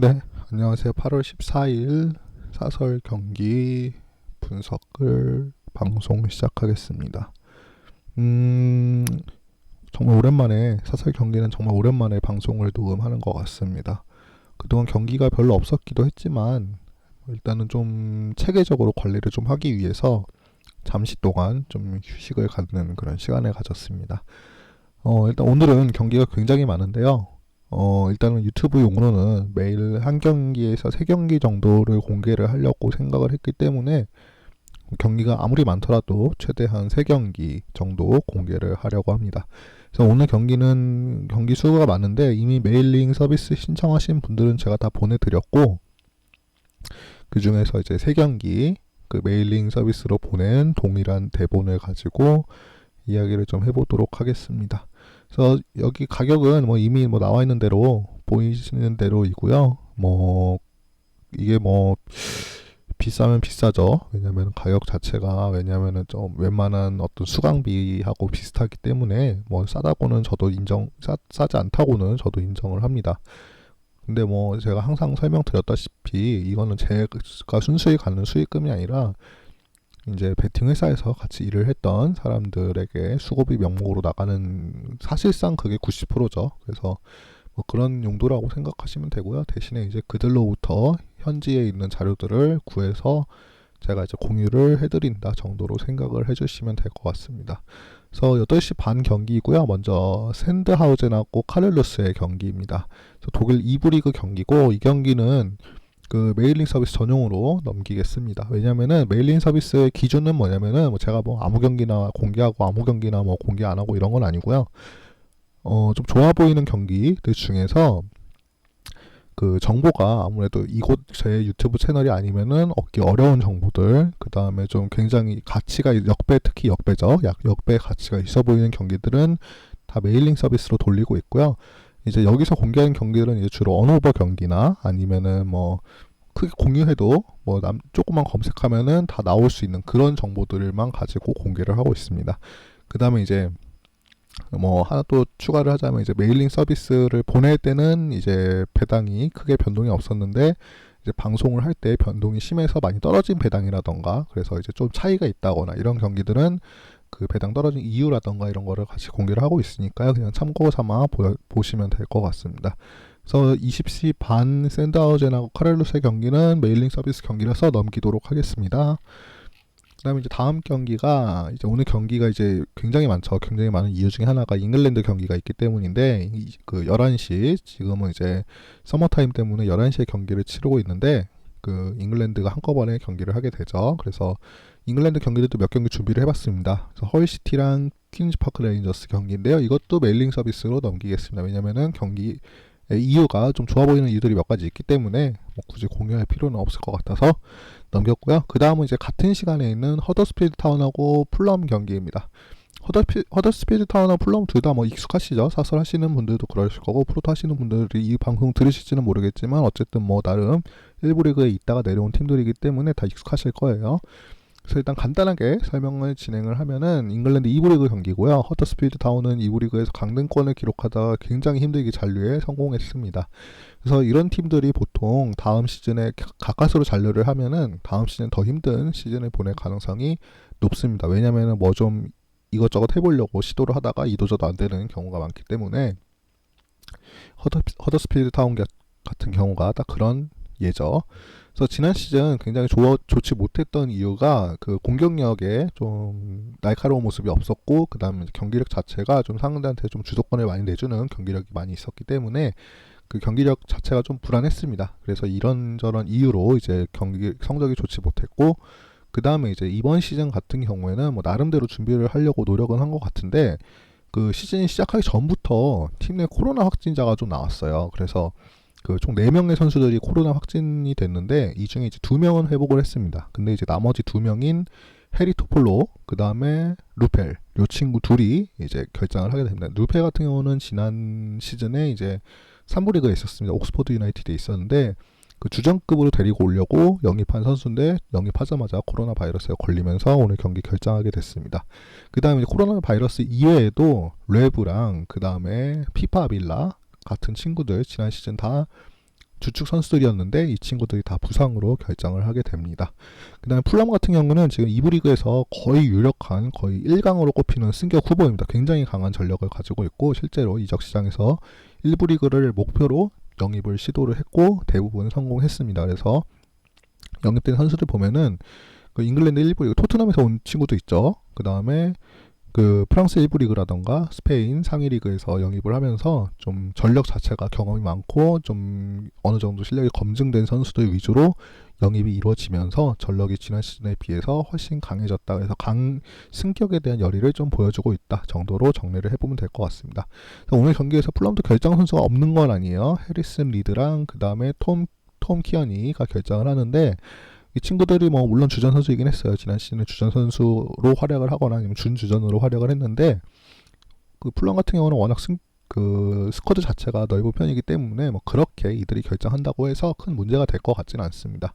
네, 안녕하세요. 8월 14일 사설 경기 분석을 방송 시작하겠습니다. 음, 정말 오랜만에 사설 경기는 정말 오랜만에 방송을 녹음하는 것 같습니다. 그동안 경기가 별로 없었기도 했지만 일단은 좀 체계적으로 관리를 좀 하기 위해서 잠시 동안 좀 휴식을 갖는 그런 시간을 가졌습니다. 어, 일단 오늘은 경기가 굉장히 많은데요. 어, 일단은 유튜브 용으로는 매일 한 경기에서 세 경기 정도를 공개를 하려고 생각을 했기 때문에 경기가 아무리 많더라도 최대한 세 경기 정도 공개를 하려고 합니다. 그래서 오늘 경기는 경기 수가 많은데 이미 메일링 서비스 신청하신 분들은 제가 다 보내드렸고 그 중에서 이제 세 경기 그 메일링 서비스로 보낸 동일한 대본을 가지고 이야기를 좀 해보도록 하겠습니다. 그래서 여기 가격은 뭐 이미 뭐 나와 있는 대로 보이시는 대로이고요. 뭐 이게 뭐 비싸면 비싸죠. 왜냐면 가격 자체가 왜냐면은 좀 웬만한 어떤 수강비하고 비슷하기 때문에 뭐 싸다고는 저도 인정 싸, 싸지 않다고는 저도 인정을 합니다. 근데 뭐 제가 항상 설명드렸다시피 이거는 제가 순수히 가는 수익금이 아니라 이제 베팅 회사에서 같이 일을 했던 사람들에게 수고비 명목으로 나가는 사실상 그게 90%죠. 그래서 뭐 그런 용도라고 생각하시면 되고요. 대신에 이제 그들로부터 현지에 있는 자료들을 구해서 제가 이제 공유를 해드린다 정도로 생각을 해주시면 될 것 같습니다. 그래서 8시 반 경기이고요. 먼저 샌드하우젠하고 카를로스의 경기입니다. 독일 2부 리그 경기고 이 경기는 그 메일링 서비스 전용으로 넘기겠습니다. 왜냐면은 메일링 서비스의 기준은 뭐냐면은 뭐 제가 뭐 아무 경기나 공개하고 아무 경기나 뭐 공개 안 하고 이런 건 아니고요. 어, 좀 좋아 보이는 경기들 중에서 그 정보가 아무래도 이곳 제 유튜브 채널이 아니면은 얻기 어려운 정보들, 그 다음에 좀 굉장히 가치가 역배, 특히 역배죠. 약 역배 가치가 있어 보이는 경기들은 다 메일링 서비스로 돌리고 있고요. 이제 여기서 공개하는 경기들은 이제 주로 언오버 경기나 아니면은 뭐 크게 공유해도 뭐 남, 조금만 검색하면은 다 나올 수 있는 그런 정보들만 가지고 공개를 하고 있습니다. 그 다음에 이제 뭐 하나 또 추가를 하자면 이제 메일링 서비스를 보낼 때는 이제 배당이 크게 변동이 없었는데 이제 방송을 할 때 변동이 심해서 많이 떨어진 배당이라던가 그래서 이제 좀 차이가 있다거나 이런 경기들은 그 배당 떨어진 이유라던가 이런 거를 같이 공개를 하고 있으니까요. 그냥 참고 삼아 보, 시면 될 것 같습니다. 그래서 20시 반 샌드하우젠하고 카렐루스의 경기는 메일링 서비스 경기라서 넘기도록 하겠습니다. 그다음에 이제 다음 경기가 이제 오늘 경기가 이제 굉장히 많죠. 굉장히 많은 이유 중에 하나가 잉글랜드 경기가 있기 때문인데 그 11시 지금은 이제 서머 타임 때문에 11시에 경기를 치르고 있는데 그 잉글랜드가 한꺼번에 경기를 하게 되죠. 그래서 잉글랜드 경기들도 몇 경기 준비를 해봤습니다. 헐시티랑 퀸즈 파크 레인저스 경기인데요. 이것도 메일링 서비스로 넘기겠습니다. 왜냐면은 경기 이유가 좀 좋아 보이는 이유들이 몇 가지 있기 때문에 뭐 굳이 공유할 필요는 없을 것 같아서 넘겼고요. 그 다음은 이제 같은 시간에 있는 허더스피드 타운하고 플럼 경기입니다. 허더피, 허더스피드 타운하고 플럼 둘 다 뭐 익숙하시죠? 사설 하시는 분들도 그러실 거고 프로토 하시는 분들이 이 방송 들으실지는 모르겠지만 어쨌든 뭐 나름 일부 리그에 있다가 내려온 팀들이기 때문에 다 익숙하실 거예요. 그래서 일단 간단하게 설명을 진행을 하면은 잉글랜드 2부 리그 경기고요. 허터스피드 타운은 2부 리그에서 강등권을 기록하다가 굉장히 힘들게 잔류에 성공했습니다. 그래서 이런 팀들이 보통 다음 시즌에 가까스로 잔류를 하면은 다음 시즌 더 힘든 시즌을 보낼 가능성이 높습니다. 왜냐면은 뭐 좀 이것저것 해보려고 시도를 하다가 이도저도 안 되는 경우가 많기 때문에 허더, 허더스피드 타운 같은 경우가 딱 그런 예죠. 그래서 지난 시즌 굉장히 좋아, 좋지 못했던 이유가 그 공격력에 좀 날카로운 모습이 없었고 그 다음에 경기력 자체가 좀 상대한테 좀 주도권을 많이 내주는 경기력이 많이 있었기 때문에 그 경기력 자체가 좀 불안했습니다. 그래서 이런저런 이유로 이제 경기 성적이 좋지 못했고 그 다음에 이제 이번 시즌 같은 경우에는 뭐 나름대로 준비를 하려고 노력은 한 것 같은데 그 시즌이 시작하기 전부터 팀 내 코로나 확진자가 좀 나왔어요. 그래서 그총 4명의 선수들이 코로나 확진이 됐는데 이 중에 이제 2명은 회복을 했습니다. 근데 이제 나머지 2명인 해리 토폴로 그다음에 루펠 요 친구 둘이 이제 결장을 하게 됩니다. 루펠 같은 경우는 지난 시즌에 이제 3부 리그에 있었습니다. 옥스퍼드 유나이티드에 있었는데 그 주전급으로 데리고 오려고 영입한 선수인데 영입하자마자 코로나 바이러스에 걸리면서 오늘 경기 결장하게 됐습니다. 그 다음에 코로나 바이러스 이외에도 레브랑 그 다음에 피파 빌라 같은 친구들 지난 시즌 다 주축 선수들이었는데 이 친구들이 다 부상으로 결장을 하게 됩니다. 그다음에 풀람 같은 경우는 지금 2부 리그에서 거의 유력한 거의 1강으로 꼽히는 승격 후보입니다. 굉장히 강한 전력을 가지고 있고 실제로 이적 시장에서 1부 리그를 목표로 영입을 시도를 했고 대부분 성공했습니다. 그래서 영입된 선수들 보면은 그 잉글랜드 1부 리그 토트넘에서 온 친구도 있죠. 그다음에 그 프랑스 1부 리그라던가 스페인 상위 리그에서 영입을 하면서 좀 전력 자체가 경험이 많고 좀 어느 정도 실력이 검증된 선수들 위주로 영입이 이루어지면서 전력이 지난 시즌에 비해서 훨씬 강해졌다. 그래서 강 승격에 대한 열의를 좀 보여주고 있다 정도로 정리를 해보면 될 것 같습니다. 오늘 경기에서 플럼도 결정 선수가 없는 건 아니에요. 해리슨 리드랑 그 다음에 톰, 톰 키어니가 결정을 하는데 이 친구들이 뭐 물론 주전 선수이긴 했어요. 지난 시즌에 주전 선수로 활약을 하거나 아니면 준 주전으로 활약을 했는데 그 플럼 같은 경우는 워낙 승, 그 스쿼드 자체가 넓은 편이기 때문에 뭐 그렇게 이들이 결정한다고 해서 큰 문제가 될 것 같지는 않습니다.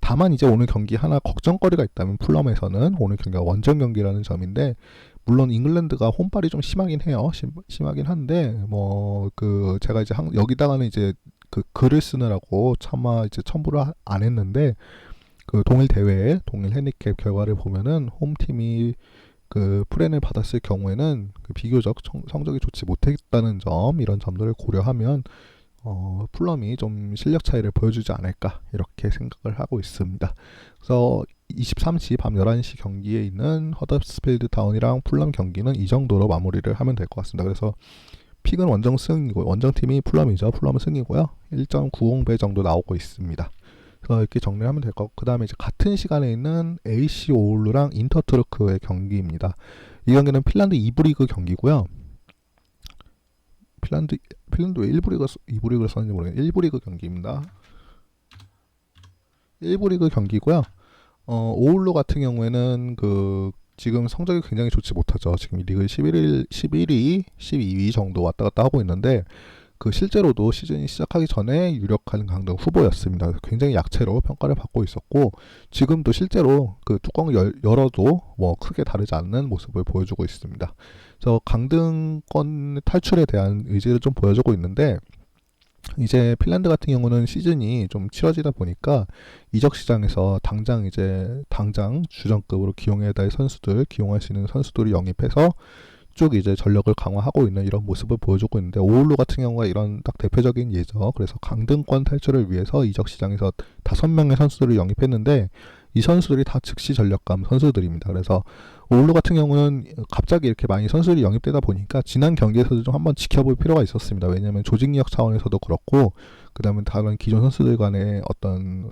다만 이제 오늘 경기 하나 걱정거리가 있다면 풀럼에서는 오늘 경기가 원정 경기라는 점인데 물론 잉글랜드가 홈발이 좀 심하긴 해요. 심, 심하긴 한데 뭐 그 제가 이제 한, 여기다가는 이제 그 글을 쓰느라고 차마 이제 첨부를 안 했는데 그 동일 대회의 동일 핸디캡 결과를 보면은 홈팀이 그 프렌을 받았을 경우에는 그 비교적 청, 성적이 좋지 못했다는 점 이런 점들을 고려하면 어, 풀럼이 좀 실력 차이를 보여주지 않을까 이렇게 생각을 하고 있습니다. 그래서 23시 밤 11시 경기에 있는 허더스필드 타운이랑 풀럼 경기는 이 정도로 마무리를 하면 될 것 같습니다. 그래서 픽은 원정 승이고 원정팀이 풀럼이죠. 풀럼은 승이고요. 1.90배 정도 나오고 있습니다. 그래서 이렇게 정리하면 될 거고 그 다음에 이제 같은 시간에 있는 AC 오울루랑 인터트루크의 경기입니다. 이 경기는 핀란드 2부 리그 경기고요. 핀란드 핀란드 왜 1부 리그 2부 리그를 썼는지 모르겠는데 1부 리그 경기입니다. 1부 리그 경기고요. 어, 오울루 같은 경우에는 그 지금 성적이 굉장히 좋지 못하죠. 지금 리그 11위, 11위, 12위 정도 왔다 갔다 하고 있는데 그 실제로도 시즌이 시작하기 전에 유력한 강등 후보였습니다. 굉장히 약체로 평가를 받고 있었고 지금도 실제로 그 뚜껑을 열, 열어도 뭐 크게 다르지 않는 모습을 보여주고 있습니다. 그래서 강등권 탈출에 대한 의지를 좀 보여주고 있는데 이제 핀란드 같은 경우는 시즌이 좀 치러지다 보니까 이적 시장에서 당장 이제 당장 주전급으로 기용해야 될 선수들 기용할 수 있는 선수들을 영입해서 쭉 이제 전력을 강화하고 있는 이런 모습을 보여주고 있는데 오울루 같은 경우가 이런 딱 대표적인 예죠. 그래서 강등권 탈출을 위해서 이적 시장에서 다섯 명의 선수들을 영입했는데 이 선수들이 다 즉시 전력감 선수들입니다. 그래서 오울루 같은 경우는 갑자기 이렇게 많이 선수들이 영입되다 보니까 지난 경기에서도 좀 한번 지켜볼 필요가 있었습니다. 왜냐하면 조직력 차원에서도 그렇고 그 다음에 다른 기존 선수들 간의 어떤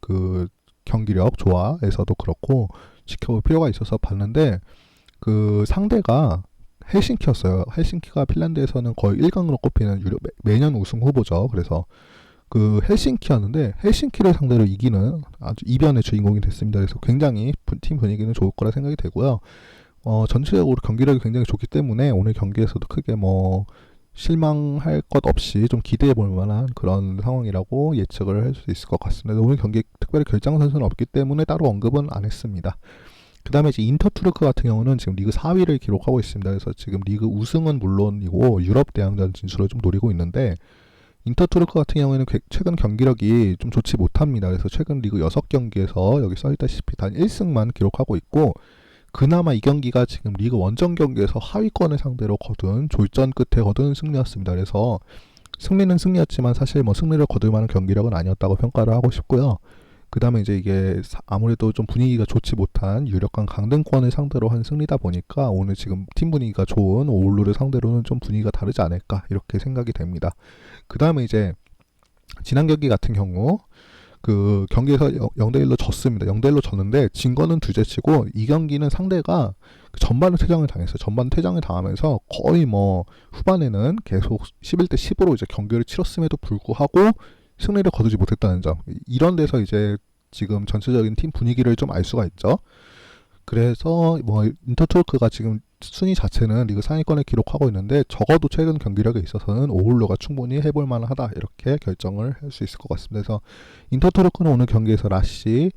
그 경기력 조화에서도 그렇고 지켜볼 필요가 있어서 봤는데 그 상대가 헬싱키였어요. 헬싱키가 핀란드에서는 거의 1강으로 꼽히는 유럽, 매년 우승 후보죠. 그래서 그 헬싱키였는데 헬싱키를 상대로 이기는 아주 이변의 주인공이 됐습니다. 그래서 굉장히 팀 분위기는 좋을 거라 생각이 되고요. 어, 전체적으로 경기력이 굉장히 좋기 때문에 오늘 경기에서도 크게 뭐 실망할 것 없이 좀 기대해 볼 만한 그런 상황이라고 예측을 할 수 있을 것 같습니다. 오늘 경기 특별히 결장 선수는 없기 때문에 따로 언급은 안 했습니다. 그 다음에 이제 인터투르크 같은 경우는 지금 리그 4위를 기록하고 있습니다. 그래서 지금 리그 우승은 물론이고 유럽 대항전 진출을 좀 노리고 있는데 인터투르크 같은 경우에는 최근 경기력이 좀 좋지 못합니다. 그래서 최근 리그 6경기에서 여기 써있다시피 단 1승만 기록하고 있고 그나마 이 경기가 지금 리그 원정 경기에서 하위권을 상대로 거둔 졸전 끝에 거둔 승리였습니다. 그래서 승리는 승리였지만 사실 뭐 승리를 거둘 만한 경기력은 아니었다고 평가를 하고 싶고요. 그 다음에 이제 이게 아무래도 좀 분위기가 좋지 못한 유력한 강등권을 상대로 한 승리다 보니까 오늘 지금 팀 분위기가 좋은 오울루를 상대로는 좀 분위기가 다르지 않을까 이렇게 생각이 됩니다. 그 다음에 이제 지난 경기 같은 경우 그 경기에서 0대1로 졌습니다. 0대1로 졌는데 진 거는 두째 치고 이 경기는 상대가 그 전반은 퇴장을 당했어요. 전반 퇴장을 당하면서 거의 뭐 후반에는 계속 11대 10으로 이제 경기를 치렀음에도 불구하고 승리를 거두지 못했다는 점. 이런 데서 이제 지금 전체적인 팀 분위기를 좀 알 수가 있죠. 그래서 뭐 인터토크가 지금 순위 자체는 리그 상위권에 기록하고 있는데 적어도 최근 경기력에 있어서는 오울로가 충분히 해볼 만하다 이렇게 결정을 할 수 있을 것 같습니다. 그래서 인터토르크는 오늘 경기에서 라시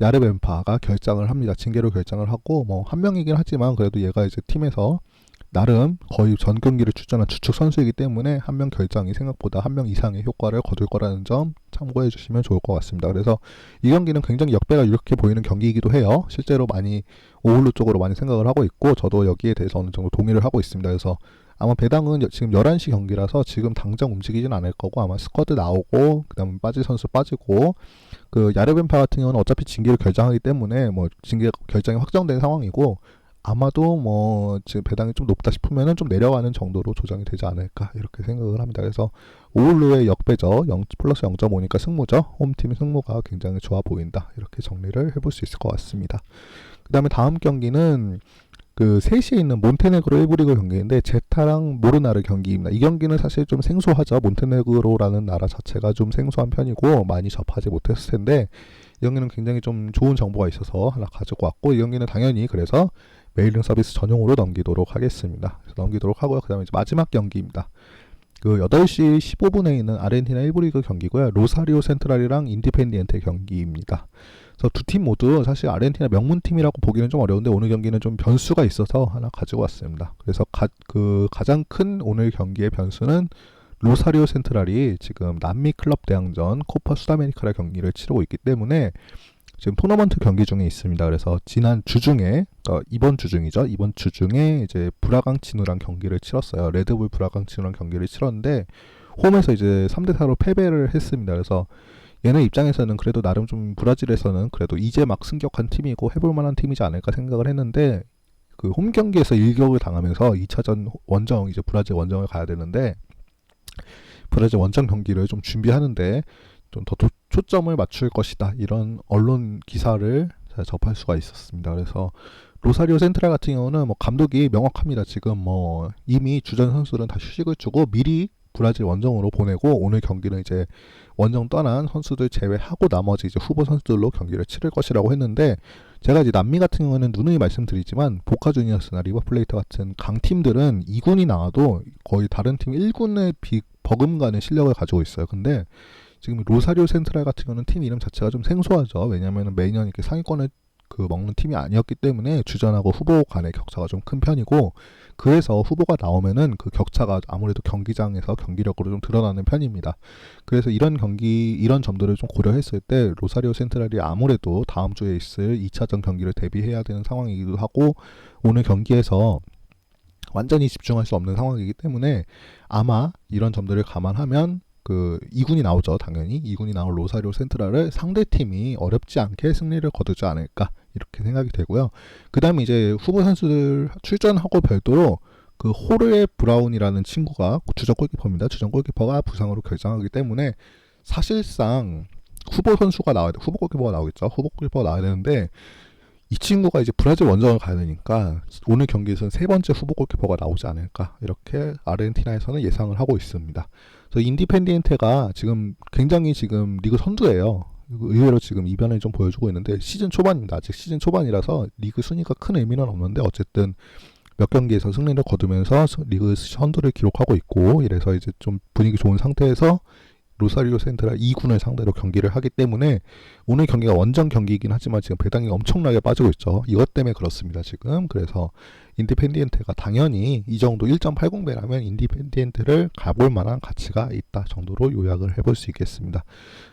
야르벤파가 결정을 합니다. 징계로 결정을 하고 뭐 한 명이긴 하지만 그래도 얘가 이제 팀에서 나름 거의 전 경기를 출전한 주축 선수이기 때문에 한 명 결장이 생각보다 한 명 이상의 효과를 거둘 거라는 점 참고해 주시면 좋을 것 같습니다. 그래서 이 경기는 굉장히 역배가 이렇게 보이는 경기이기도 해요. 실제로 많이 오울루 쪽으로 많이 생각을 하고 있고 저도 여기에 대해서 어느 정도 동의를 하고 있습니다. 그래서 아마 배당은 지금 11시 경기라서 지금 당장 움직이진 않을 거고 아마 스쿼드 나오고 그다음에 빠질 선수 빠지고 그 야르벤파 같은 경우는 어차피 징계를 결정하기 때문에 뭐 징계 결정이 확정된 상황이고 아마도 뭐 지금 배당이 좀 높다 싶으면은 좀 내려가는 정도로 조정이 되지 않을까 이렇게 생각을 합니다. 그래서 오울루의 역배죠. 0 플러스 0.5니까 승무죠. 홈팀 승무가 굉장히 좋아 보인다. 이렇게 정리를 해볼 수 있을 것 같습니다. 그 다음에 다음 경기는 그 3시에 있는 몬테네그로 1부 리그 경기인데 제타랑 모르나르 경기입니다. 이 경기는 사실 좀 생소하죠. 몬테네그로라는 나라 자체가 좀 생소한 편이고 많이 접하지 못했을 텐데 이 경기는 굉장히 좀 좋은 정보가 있어서 하나 가지고 왔고 이 경기는 당연히 그래서 메일링 서비스 전용으로 넘기도록 하겠습니다. 넘기도록 하고요. 그 다음에 이제 마지막 경기입니다. 그 8시 15분에 있는 아르헨티나 1부 리그 경기고요. 로사리오 센트랄이랑 인디펜디엔테 경기입니다. 그래서 두 팀 모두 사실 아르헨티나 명문팀이라고 보기는 좀 어려운데 오늘 경기는 좀 변수가 있어서 하나 가지고 왔습니다. 그래서 가, 그 가장 큰 오늘 경기의 변수는 로사리오 센트랄이 지금 남미 클럽 대항전 코파 수다메리카라 경기를 치르고 있기 때문에 지금 토너먼트 경기 중에 있습니다. 그래서 지난 주 중에 그러니까 이번 주 중이죠. 이번 주 중에 이제 브라강 치누랑 경기를 치렀어요. 레드불 브라강 치누랑 경기를 치렀는데 홈에서 이제 3대 4로 패배를 했습니다. 그래서 얘네 입장에서는 그래도 나름 좀 브라질에서는 그래도 이제 막 승격한 팀이고 해볼 만한 팀이지 않을까 생각을 했는데 그 홈 경기에서 일격을 당하면서 2차전 원정 이제 브라질 원정을 가야 되는데 브라질 원정 경기를 좀 준비하는데 좀 더 초점을 맞출 것이다 이런 언론 기사를 접할 수가 있었습니다. 그래서 로사리오 센트랄 같은 경우는 뭐 감독이 명확합니다. 지금 뭐 이미 주전 선수들은 다 휴식을 주고 미리 브라질 원정으로 보내고 오늘 경기는 이제 원정 떠난 선수들 제외하고 나머지 이제 후보 선수들로 경기를 치를 것이라고 했는데 제가 이제 남미 같은 경우는 누누이 말씀드리지만 보카 주니어스나 리버 플레이트 같은 강팀들은 2군이 나와도 거의 다른 팀 1군의 비, 버금가는 실력을 가지고 있어요. 근데 지금 로사리오 센트랄 같은 경우는 팀 이름 자체가 좀 생소하죠. 왜냐하면 매년 이렇게 상위권을 그 먹는 팀이 아니었기 때문에 주전하고 후보 간의 격차가 좀 큰 편이고 그래서 후보가 나오면은 그 격차가 아무래도 경기장에서 경기력으로 좀 드러나는 편입니다. 그래서 이런 경기 이런 점들을 좀 고려했을 때 로사리오 센트랄이 아무래도 다음 주에 있을 2차전 경기를 대비해야 되는 상황이기도 하고 오늘 경기에서 완전히 집중할 수 없는 상황이기 때문에 아마 이런 점들을 감안하면 그 2군이 나오죠 당연히 2군이 나올 로사리오 센트랄을 상대 팀이 어렵지 않게 승리를 거두지 않을까 이렇게 생각이 되고요. 그 다음에 이제 후보 선수들 출전하고 별도로 그 호르에 브라운이라는 친구가 주전 골키퍼입니다. 주전 골키퍼가 부상으로 결정하기 때문에 사실상 후보 선수가 나와야 돼. 후보 골키퍼가 나오겠죠. 후보 골키퍼가 나와야 되는데 이 친구가 이제 브라질 원정을 가야 되니까 오늘 경기에서는 세 번째 후보 골키퍼가 나오지 않을까 이렇게 아르헨티나에서는 예상을 하고 있습니다. 그래서 인디펜디엔테가 지금 굉장히 지금 리그 선두예요. 의외로 지금 이변을 좀 보여주고 있는데 시즌 초반입니다. 아직 시즌 초반이라서 리그 순위가 큰 의미는 없는데 어쨌든 몇 경기에서 승리를 거두면서 리그 선두를 기록하고 있고 이래서 이제 좀 분위기 좋은 상태에서 로사리오 센트라 2군을 상대로 경기를 하기 때문에 오늘 경기가 원정 경기이긴 하지만 지금 배당이 엄청나게 빠지고 있죠. 이것 때문에 그렇습니다. 지금 그래서 인디펜디엔트가 당연히 이 정도 1.80배라면 인디펜디엔트를 가볼 만한 가치가 있다 정도로 요약을 해볼 수 있겠습니다.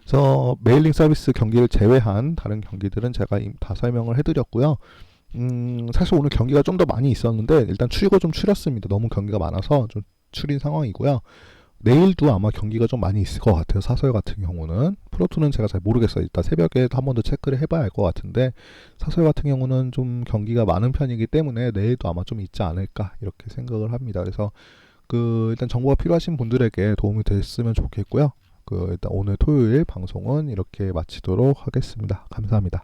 그래서 메일링 서비스 경기를 제외한 다른 경기들은 제가 다 설명을 해드렸고요. 음, 사실 오늘 경기가 좀 더 많이 있었는데 일단 추리고 좀 추렸습니다. 너무 경기가 많아서 좀 추린 상황이고요. 내일도 아마 경기가 좀 많이 있을 것 같아요. 사설 같은 경우는 프로투는 제가 잘 모르겠어요. 일단 새벽에 한 번 더 체크를 해봐야 할 것 같은데 사설 같은 경우는 좀 경기가 많은 편이기 때문에 내일도 아마 좀 있지 않을까 이렇게 생각을 합니다. 그래서 그 일단 정보가 필요하신 분들에게 도움이 됐으면 좋겠고요. 그 일단 오늘 토요일 방송은 이렇게 마치도록 하겠습니다. 감사합니다.